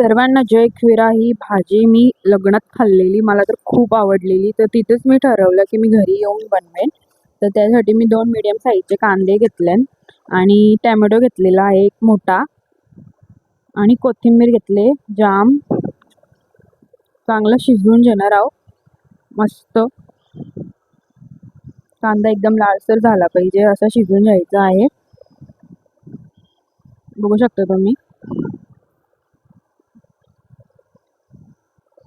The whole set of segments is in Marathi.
सर्वांना जय क्विरा ही भाजी मी लग्नात खाल्लेली मला तर खूप आवडलेली. तर तिथेच मी ठरवलं की मी घरी येऊन बनवेन. तर त्यासाठी मी दोन मिडियम साईजचे कांदे घेतले आणि टॅमॅटो घेतलेला आहे एक मोठा आणि कोथिंबीर घेतले जाम. चांगलं शिजवून घेणार आहो मस्त. कांदा एकदम लालसर झाला पाहिजे असा शिजवून घ्यायचा आहे. बघू शकता तुम्ही.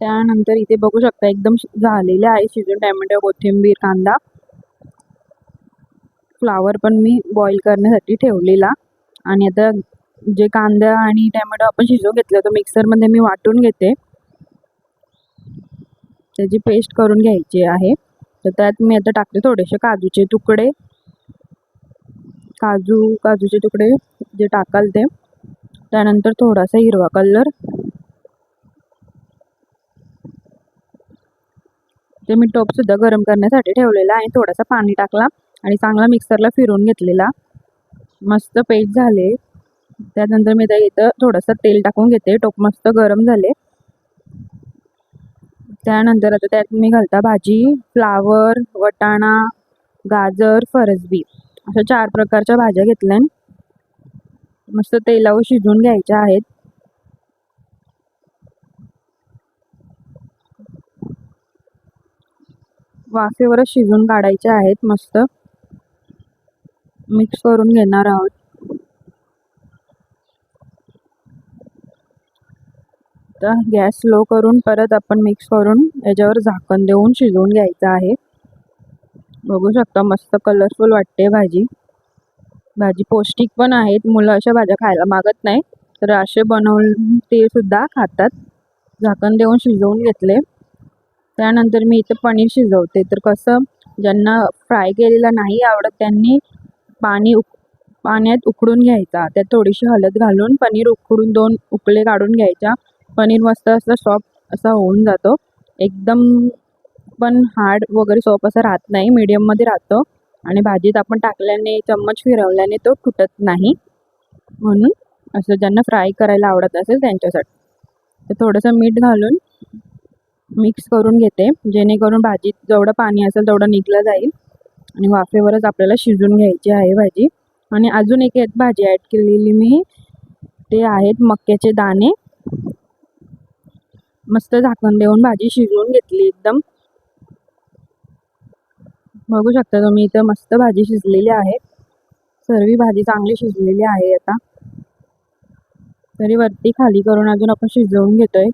त्यानंतर इथे बघू शकता एकदम झालेले आहे शिजून टॅमॅटो कोथिंबीर कांदा. फ्लावर पण मी बॉईल करण्यासाठी ठेवलेला. आणि आता जे कांदा आणि टॅमॅटो आपण शिजवून घेतलं तो मिक्सरमध्ये मी वाटून घेते. त्याची पेस्ट करून घ्यायची आहे. तर त्यात मी आता टाकते थोडेसे काजूचे तुकडे. काजू काजूचे तुकडे जे टाकाल ते. त्यानंतर थोडासा हिरवा कलर. ते मी टोपसुद्धा गरम करण्यासाठी ठेवलेला आणि थोडासा पाणी टाकला आणि चांगला मिक्सरला फिरून घेतलेला. मस्त पेस्ट झाले. त्यानंतर मी त्या इथं थोडंसं तेल टाकून घेते. टोप मस्त गरम झाले. त्यानंतर आता त्यात मी घालता भाजी फ्लावर वटाणा गाजर फरसबी अशा चार प्रकारच्या भाज्या घेतल्या मस्त तेलावर शिजवून घ्यायच्या आहेत. वाफेवरच शिजून काढायचे आहेत मस्त. मिक्स करून घेणार आहोत. तर गॅस स्लो करून परत आपण मिक्स करून याच्यावर झाकण देऊन शिजवून घ्यायचं आहे. बघू शकता मस्त कलरफुल वाटते भाजी. भाजी पौष्टिक पण आहेत. मुलं अशा भाज्या खायला मागत नाही. तर असे बनवून ते सुद्धा खातात. झाकण देऊन शिजवून घेतले. त्यानंतर मी इथं पनीर शिजवते. तर कसं ज्यांना फ्राय केलेलं नाही आवडत त्यांनी पाणी उक पाण्यात उकडून घ्यायचा. त्यात थोडीशी हळद घालून पनीर उकडून दोन उकळे काढून घ्यायच्या. पनीर मस्त असं सॉफ्ट असा होऊन जातो. एकदम पण हार्ड वगैरे सॉफ्ट असं राहत नाही. मीडियममध्ये राहतो. आणि भाजीत आपण टाकल्याने चम्मच फिरवल्याने तो तुटत नाही. म्हणून असं ज्यांना फ्राय करायला आवडत असेल त्यांच्यासाठी. तर थोडंसं मीठ घालून मिक्स करून घेते. जेणेकरून भाजीत जेवढं पाणी असेल तेवढं निघलं जाईल. आणि वाफेवरच आपल्याला शिजून घ्यायची आहे भाजी. आणि अजून एक एक भाजी ॲड केलेली मी. ते आहेत मक्याचे दाणे. मस्त झाकण देऊन भाजी शिजवून घेतली एकदम. बघू शकता तुम्ही इथं मस्त भाजी शिजलेली आहे. सर्व भाजी चांगली शिजलेली आहे आता. तरी वरती खाली करून अजून आपण शिजवून घेतोय.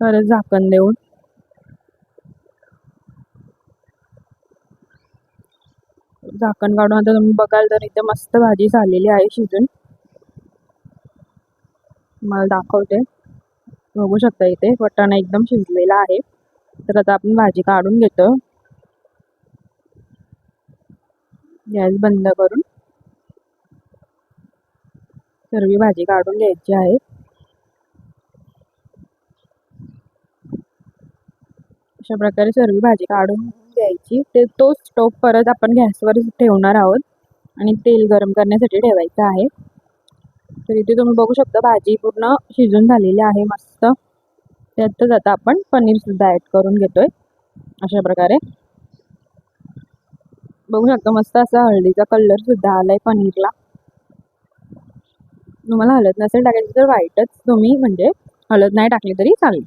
खरंच झाकण देऊन. झाकण काढून आता तुम्ही बघाल तर इथे मस्त भाजी झालेली आहे शिजून. मला दाखवते. बघू शकता इथे वटाणा एकदम शिजलेला आहे. तर आता आपण भाजी काढून घेतो. गॅस बंद करून. सर्वी भाजी काढून घ्यायची आहे. अशा प्रकारे सर्व भाजी काढून घ्यायची. ते तोच स्टोव परत आपण गॅसवर ठेवणार आहोत. आणि तेल गरम करण्यासाठी ठेवायचं आहे. तर इथे तुम्ही बघू शकता भाजी पूर्ण शिजून झालेली आहे मस्त. त्यातच आता आपण पनीरसुद्धा ॲड करून घेतोय. अशा प्रकारे बघू शकता मस्त असा हळदीचा कलरसुद्धा आला आहे पनीरला. तुम्हाला हळद नसेल टाकायची तर वाईटच. तुम्ही म्हणजे हळद नाही टाकली तरी चालेल.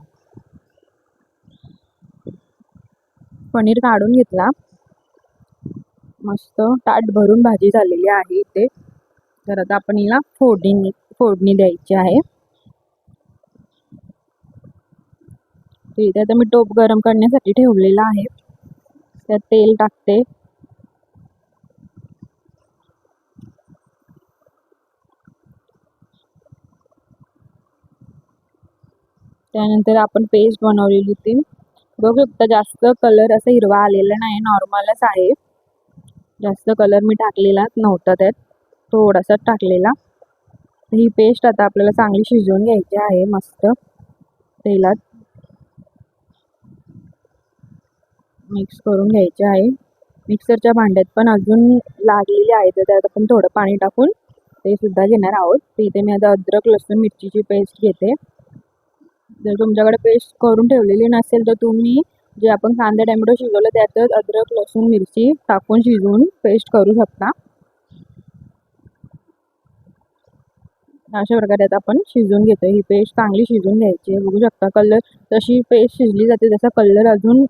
पनीर काढून घेतला. मस्त ताट भरून भाजी झालेली आहे इथे. तर आता आपण हिला फोडणी फोडणी द्यायची आहे. तर इथे आता मी टोप गरम करण्यासाठी ठेवलेला आहे. त्यात तेल टाकते. त्यानंतर आपण पेस्ट बनवलेली होती. बघू शकता जास्त कलर असा हिरवा आलेला नाही. नॉर्मलच आहे. जास्त कलर मी टाकलेला नव्हता त्यात. थोडासा टाकलेला. ही पेस्ट आता आपल्याला चांगली शिजवून घ्यायची आहे मस्त. तेलात मिक्स करून घ्यायची आहे. मिक्सरच्या भांड्यात पण अजून लागलेली आहे तर त्यात आपण थोडं पाणी टाकून ते सुद्धा घेणार आहोत. तर इथे मी आता अद्रक लसूण मिरचीची पेस्ट घेते. जर तुमच्याकडे पेस्ट करून ठेवलेली नसेल तर तुम्ही जे आपण कांदा टॅमॅटो शिजवलं त्यातच अद्रक लसूण मिरची टाकून शिजवून पेस्ट करू शकता. अशा प्रकारे आता आपण शिजवून घेतो ही पेस्ट चांगली शिजवून घ्यायची आहे. बघू शकता कलर जशी पेस्ट शिजली जाते तसा कलर अजून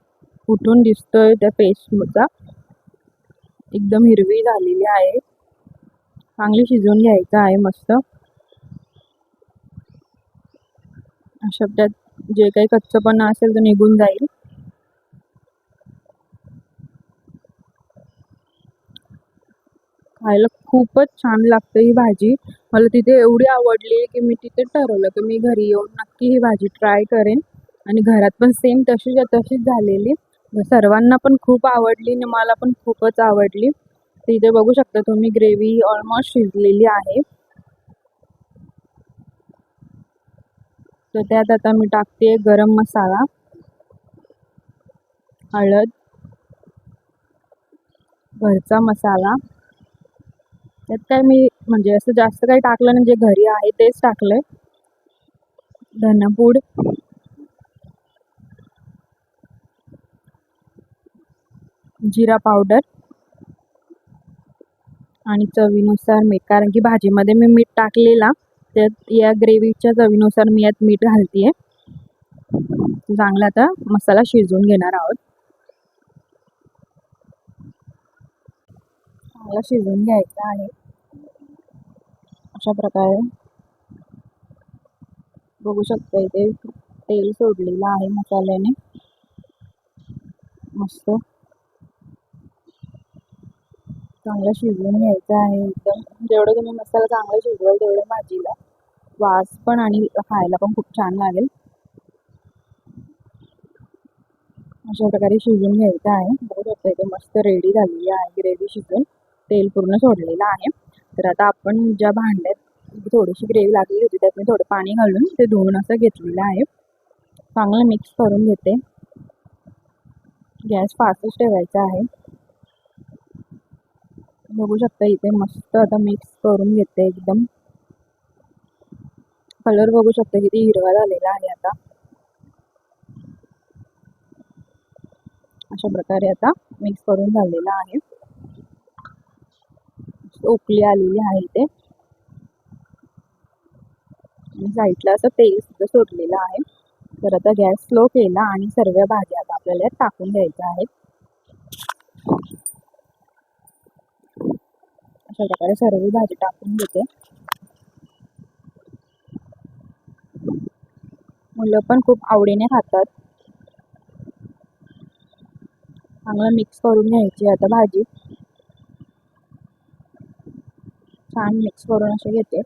उठून दिसतोय त्या पेस्टचा एकदम हिरवी झालेली आहे. चांगली शिजवून घ्यायचं आहे मस्त. शब्दात जे काही कच्चपणा असेल तर निघून जाईल. खायला खूपच छान लागते ही भाजी. मला तिथे एवढी आवडली की मी तिथे ठरवलं की मी घरी येऊन नक्की ही भाजी ट्राय करेन. आणि घरात पण सेम तशीच तशीच झालेली. सर्वांना पण खूप आवडली आणि मला पण खूपच आवडली. तिथे बघू शकता तुम्ही ग्रेव्ही ऑलमोस्ट शिजलेली आहे. तर त्यात आता मी टाकते गरम मसाला हळद घरचा मसाला. त्यात काय मी म्हणजे असं जास्त काही टाकलं नाही जे घरी आहे तेच टाकलंय. धनपूड. जिरा पावडर. आणि चवीनुसार मीठ कारण की भाजीमध्ये मी मीठ टाकलेला. त्यात या ग्रेव्हीच्या चवीनुसार मी यात मीठ घालतीये. चांगला आता मसाला शिजवून घेणार आहोत. चांगला शिजवून घ्यायचा आहे. अशा प्रकारे. बघू शकता इथे तेल सोडलेलं आहे मसाल्याने. मस्त. चांगलं शिजवून घ्यायचं आहे एकदम. जेवढं तुम्ही मसाला चांगला शिजवाल तेवढं भाजीला वास पण आणि खायला पण खूप छान लागेल. अशा प्रकारे शिजून घ्यायचं आहे. बघू शकता इथे मस्त रेडी झालेली आहे. ग्रेव्ही शिजून तेल पूर्ण सोडलेलं आहे. तर आता आपण ज्या भांड्यात थोडीशी ग्रेव्ही लागली होती त्यात मी थोडं पाणी घालून ते धुवून असं घेतलेलं आहे. चांगलं मिक्स करून घेते. गॅस फास्टच ठेवायचा आहे. बघू शकता इथे मस्त आता मिक्स करून घेते एकदम. कलर बघू शकता किती हिरवा झालेला आहे आता. अशा प्रकारे आता मिक्स करून झालेला आहे. ओकली आलेली आहे इथे. आणि साईडला असं तेल सुद्धा सोडलेलं आहे. तर आता गॅस स्लो केला आणि सर्व भाज्या आता आपल्याला टाकून द्यायच्या आहेत. अशा प्रकारे सर्व भाजी टाकून घेते. मुलं पण खूप आवडीने खातात. चांगलं मिक्स करून घ्यायची आता भाजी. छान मिक्स करून असे घेते.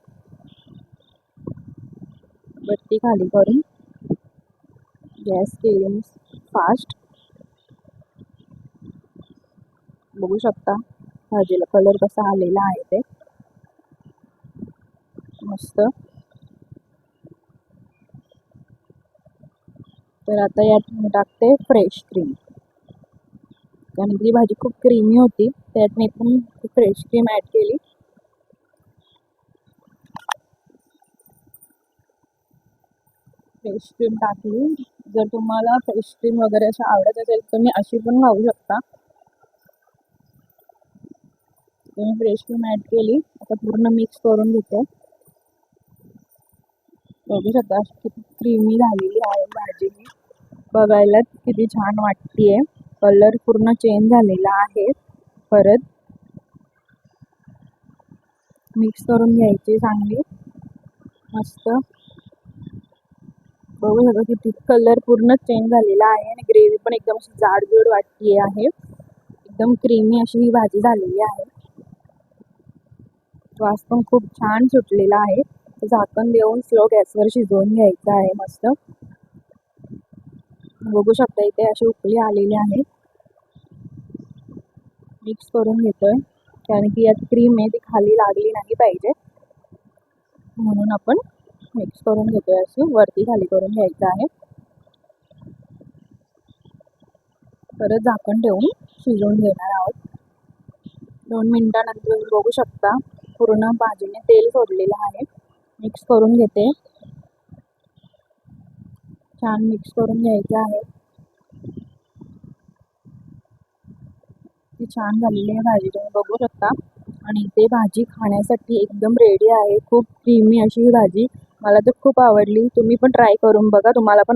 बत्ती खाली करून. गॅस केली फास्ट बघू शकता भाजीला कलर कसा आलेला आहे ते. मस्त. तर आता यात मी टाकते फ्रेश क्रीम कारण ती भाजी खूप क्रीमी होती त्यात मी पण फ्रेश क्रीम ॲड केली. फ्रेश क्रीम टाकली. जर तुम्हाला फ्रेश क्रीम वगैरे असं आवडत असेल तर तुम्ही अशी पण खाऊ शकता. तुम्ही फ्रेश क्रीम ॲड केली. आता पूर्ण मिक्स करून घेते. बघू शकता किती क्रीमी झालेली आहे भाजी बघायला किती छान वाटतीये. कलर पूर्ण चेंज झालेला आहे. परत मिक्स करून घ्यायची चांगली. मस्त. बघू शकता किती कलर पूर्ण चेंज झालेला आहे आणि ग्रेव्ही पण एकदम अशी जाडजूड वाटते आहे. एकदम क्रीमी अशी ही भाजी झालेली आहे. वास पण खूप छान सुटलेला आहे. झाकण देऊन स्लो गॅसवर शिजवून घ्यायचं आहे मस्त. बघू शकता इथे अशी उकळी आलेली आहे. मिक्स करून घेतोय. कारण की यात क्रीम आहे ती खाली लागली नाही पाहिजे. म्हणून आपण मिक्स करून घेतोय अशी. वरती खाली करून घ्यायचं आहे. परत झाकण ठेवून शिजवून घेणार आहोत. दोन मिनिटानंतर बघू शकता पूर्ण भाजीने तेल सोडलेलं आहे. मिक्स करून घेते. छान मिक्स करून घ्यायचं आहे. ती छान झालेली आहे भाजी तुम्ही बघू शकता. आणि ते भाजी खाण्यासाठी एकदम रेडी आहे. खूप क्रीमी अशी ही भाजी. मला तर खूप आवडली. तुम्ही पण ट्राय करून बघा. तुम्हाला पण